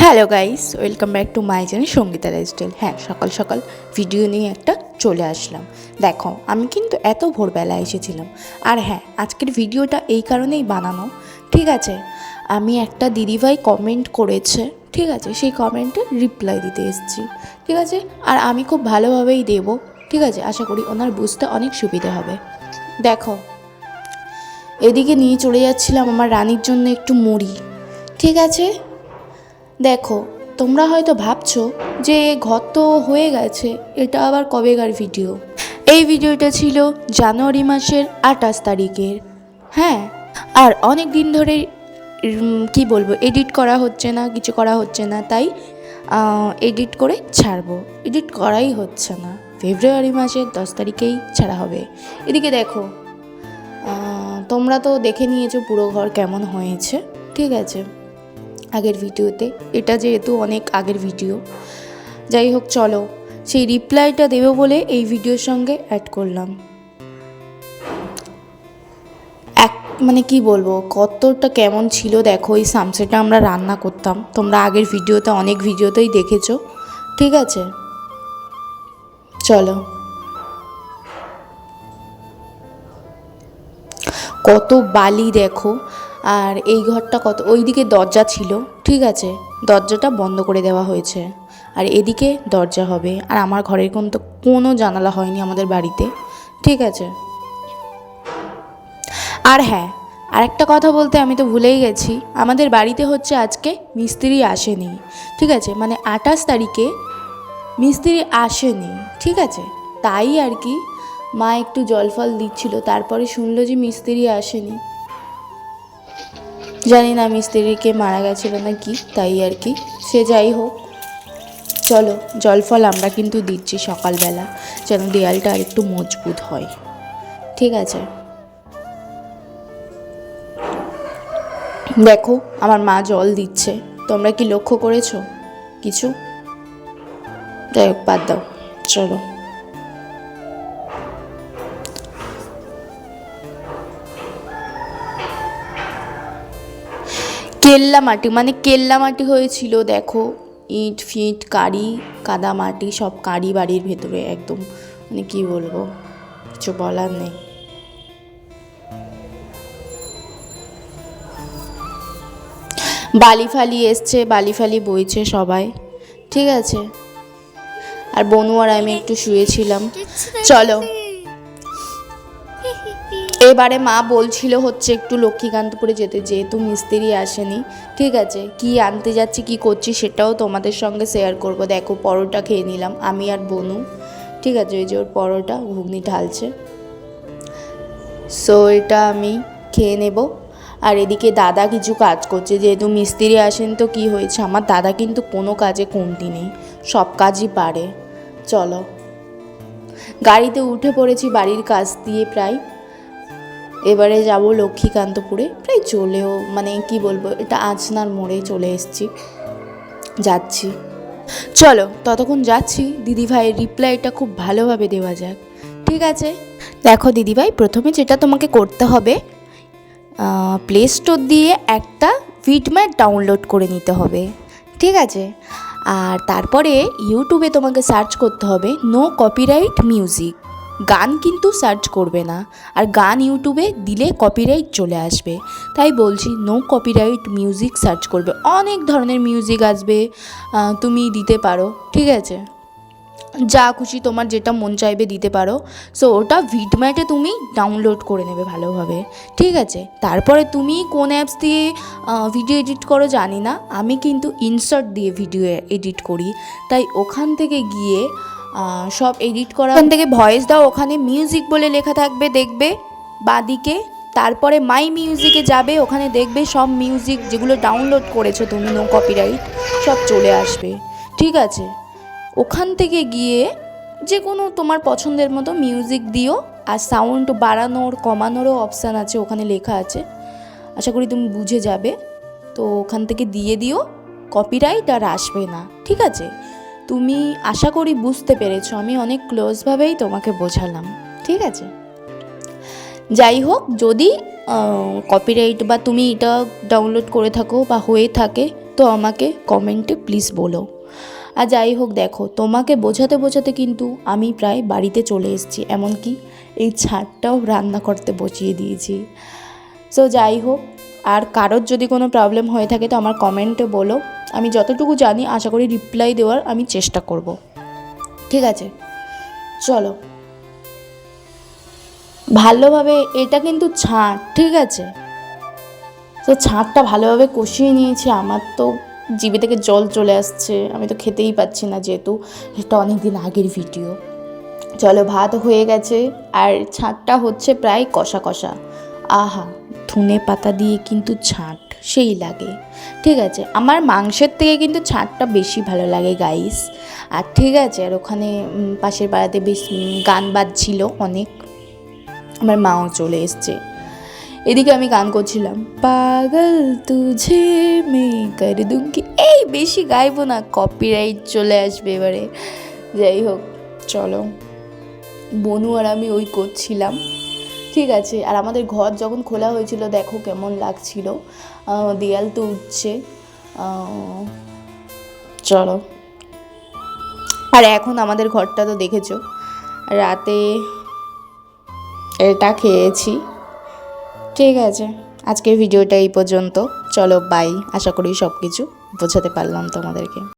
Hello guys welcome back to my channel Sangeeta lifestyle হ্যাঁ সকাল সকাল ভিডিও নিয়ে একটা চলে আসলাম। দেখো, আমি কিন্তু এত ভোরবেলা এসেছিলাম। আর হ্যাঁ আজকের ভিডিওটা এই কারণেই বানানো, ঠিক আছে? আমি একটা দিদিভাই কমেন্ট করেছে, ঠিক আছে? সেই কমেন্টে রিপ্লাই দিতে এসেছি, ঠিক আছে? আর আমি খুব ভালোভাবেই দেবো, ঠিক আছে? আশা করি ওনার বুঝতে অনেক সুবিধে হবে। দেখো, এদিকে নিয়ে চলে যাচ্ছিলাম আমার রানীর জন্য একটু মুড়ি, ঠিক আছে? দেখো, তোমরা হয়তো ভাবছ যে ঘর তো হয়ে গেছে, এটা আবার কবেকার ভিডিও। এই ভিডিওটা ছিল জানুয়ারি মাসের আঠাশ তারিখের। হ্যাঁ আর অনেক দিন ধরে কি বলব, এডিট করা হচ্ছে না, কিছু করা হচ্ছে না, তাই এডিট করে ছাড়বো। এডিট করাই হচ্ছে না। ফেব্রুয়ারি মাসের দশ তারিখেই ছাড়া হবে। এদিকে দেখো তোমরা তো দেখে নিয়েছো পুরো ঘর কেমন হয়েছে। ঠিক আছে। আগের ভিডিওতে। এটা যেহেতু অনেক আগের ভিডিও। যাই হোক, চলো সেই রিপ্লাইটা দেবো বলে এই ভিডিওর সঙ্গে অ্যাড করলাম। এক মানে কি বলব, কতটা কেমন ছিল দেখো এই সামসেটা আমরা রান্না করতাম। তোমরা আগের ভিডিওতে, অনেক ভিডিওতেই দেখেছ। ঠিক আছে? চলো। কত বালি দেখো। আর এই ঘরটা কত, ওইদিকে দরজা ছিল, ঠিক আছে? দরজাটা বন্ধ করে দেওয়া হয়েছে। আর এদিকে দরজা হবে। আর আমার ঘরের কোন তো, কোনো জানালা হয়নি আমাদের বাড়িতে, ঠিক আছে? আর হ্যাঁ আর একটা কথা বলতে আমি তো ভুলেই গেছি। আমাদের বাড়িতে হচ্ছে আজকে মিস্ত্রি আসেনি, ঠিক আছে? মানে আঠাশ তারিখে মিস্ত্রি আসেনি, ঠিক আছে? তাই আর কি, মা একটু জল ফল দিচ্ছিল, তারপরে শুনলো যে মিস্ত্রি আসেনি। জানি না মিস্ত্রিকে মারা গেছিল না কি, তাই আর কি। সে যাই হোক, চলো, জল ফল আমরা কিন্তু দিচ্ছি সকালবেলা, যেন দেয়ালটা আর একটু মজবুত হয়। ঠিক আছে। দেখো, আমার মা জল দিচ্ছে। তোমরা কি লক্ষ্য করেছ? কিছু? যাই হোক, বাদ দাও। চলো। কেল্লা মাটি মানে কেল্লা মাটি হয়েছিল দেখো ইট ফিট কারি কাদা মাটি সব কারি বাড়ির ভেতরে একদম মানে কি বলব কিছু বলার নেই। বালি ফালি এসছে বালি ফালি বইছে সবাই ঠিক আছে? আর বনু আর আমি একটু শুয়েছিলাম। চলো এবারে মা বলছিল হচ্ছে একটু লক্ষ্মীকান্তপুরে যেতে, যেহেতু মিস্ত্রি আসেনি। ঠিক আছে, কি আনতে যাচ্ছি, কি করছি সেটাও তোমাদের সঙ্গে শেয়ার করব। দেখো, পরোটা খেয়ে নিলাম, আমি আর বনু। ঠিক আছে, ওই যে ওর পরোটা ঘুগনি ঢালছে। সো এটা আমি খেয়ে নেব। আর এদিকে দাদা কিছু কাজ করছে, যেহেতু মিস্ত্রি আসেন তো কি হয়েছে? আমার দাদা কিন্তু কোনো কাজে কমতি নেই, সব কাজই পারে। চলো। গাড়িতে উঠে পড়েছি বাড়ির কাছ দিয়ে প্রায় এবারে যাব লক্ষ্মীকান্তপুরে। প্রায় চলেও মানে কি বলব, এটা আজনার মোড়ে চলে এসেছি। যাচ্ছি। চলো, ততক্ষণ যাচ্ছি। দিদিভাইয়ের রিপ্লাইটা খুব ভালোভাবে দেওয়া যাক। ঠিক আছে? দেখো দিদিভাই, প্রথমে যেটা তোমাকে করতে হবে প্লে স্টোর দিয়ে একটা ভিডম্যাট ডাউনলোড করে নিতে হবে। ঠিক আছে? আর তারপরে ইউটিউবে তোমাকে সার্চ করতে হবে নো কপিরাইট মিউজিক গান কিন্তু সার্চ করবে না। আর গান ইউটিউবে দিলে কপিরাইট চলে আসবে। তাই বলছি নো কপিরাইট মিউজিক সার্চ করবে। অনেক ধরনের মিউজিক আসবে তুমি দিতে পারো, ঠিক আছে? যা খুশি তোমার যেটা মন চাইবে দিতে পারো। সো ওটা ভিডম্যাটে তুমি ডাউনলোড করে নেবে ভালোভাবে, ঠিক আছে? তারপরে তুমি কোন অ্যাপস দিয়ে ভিডিও এডিট করো জানি না। আমি কিন্তু ইনসার্ট দিয়ে ভিডিও এডিট করি। তাই ওখান থেকে গিয়ে সব এডিট করা। ওখান থেকে ভয়েস দাও, ওখানে মিউজিক বলে লেখা থাকবে, দেখবে। বাদিকে, তারপরে মাই মিউজিকে যাবে, ওখানে দেখবে সব মিউজিক যেগুলো ডাউনলোড করেছ তুমি নো কপিরাইট সব চলে আসবে। ঠিক আছে? ওখান থেকে গিয়ে যে কোনো তোমার পছন্দের মতো মিউজিক দিও, আর সাউন্ড বাড়ানোর, কমানোরও অপশান আছে, ওখানে লেখা আছে। আশা করি তুমি বুঝে যাবে। তো ওখান থেকে দিয়ে দিও কপিরাইট আর আসবে না। ঠিক আছে? তুমি আশা করি বুঝতে পেরেছ, আমি অনেক ক্লোজভাবেই তোমাকে বোঝালাম, ঠিক আছে? যাই হোক, যদি কপিরাইট বা তুমি এটা ডাউনলোড করে থাকো বা হয়ে থাকে, তো আমাকে কমেন্টে প্লিজ বলো। আর যাই হোক, দেখো, তোমাকে বোঝাতে বোঝাতে কিন্তু আমি প্রায় বাড়িতে চলে এসেছি, এমনকি এই ছাদটাও রান্না করতে বসিয়ে দিয়েছি। সো যাই হোক, আর কারোর যদি কোনো প্রবলেম হয়ে থাকে, তো আমার কমেন্টে বলো। আমি যতটুকু জানি, আশা করি রিপ্লাই দেওয়ার আমি চেষ্টা করব। ঠিক আছে? চলো। ভালোভাবে এটা কিন্তু ছাঁট ঠিক আছে? তো ছাঁটটা ভালোভাবে কষিয়ে নিয়েছি, আমার তো জিভে থেকে জল চলে আসছে, আমি তো খেতেই পাচ্ছি না যেহেতু, এটা অনেক দিন আগের ভিডিও চলো, ভাত হয়ে গেছে, আর ছাঁটটা হচ্ছে প্রায় কষা কষা। আহা ধনে পাতা দিয়ে কিন্তু ছাঁট সেই লাগে। ঠিক আছে, আমার মাংসের থেকে কিন্তু ছাঁটটা বেশি ভালো লাগে গাইস আর ঠিক আছে, আর ওখানে পাশের পাড়াতে বেশ গান বাজছিল অনেক। আমার মাও চলে এসছে। এদিকে আমি গান করছিলাম, পাগল তুঝে মে কর দুঙ্গি এই, বেশি গাইবো না কপিরাইট চলে আসবে এবারে। যাই হোক, চলো। বনু আর আমি ওই করছিলাম। ঠিক আছে, আর আমাদের ঘর যখন খোলা হয়েছিল, দেখো কেমন লাগছিল। দেয়াল তো উঠছে। চলো। আর এখন আমাদের ঘরটা তো দেখেছ। রাতে এটা খেয়েছি। ঠিক আছে, আজকের ভিডিওটা এই পর্যন্ত। চলো বাই আশা করি সব কিছু বোঝাতে পারলাম তোমাদেরকে।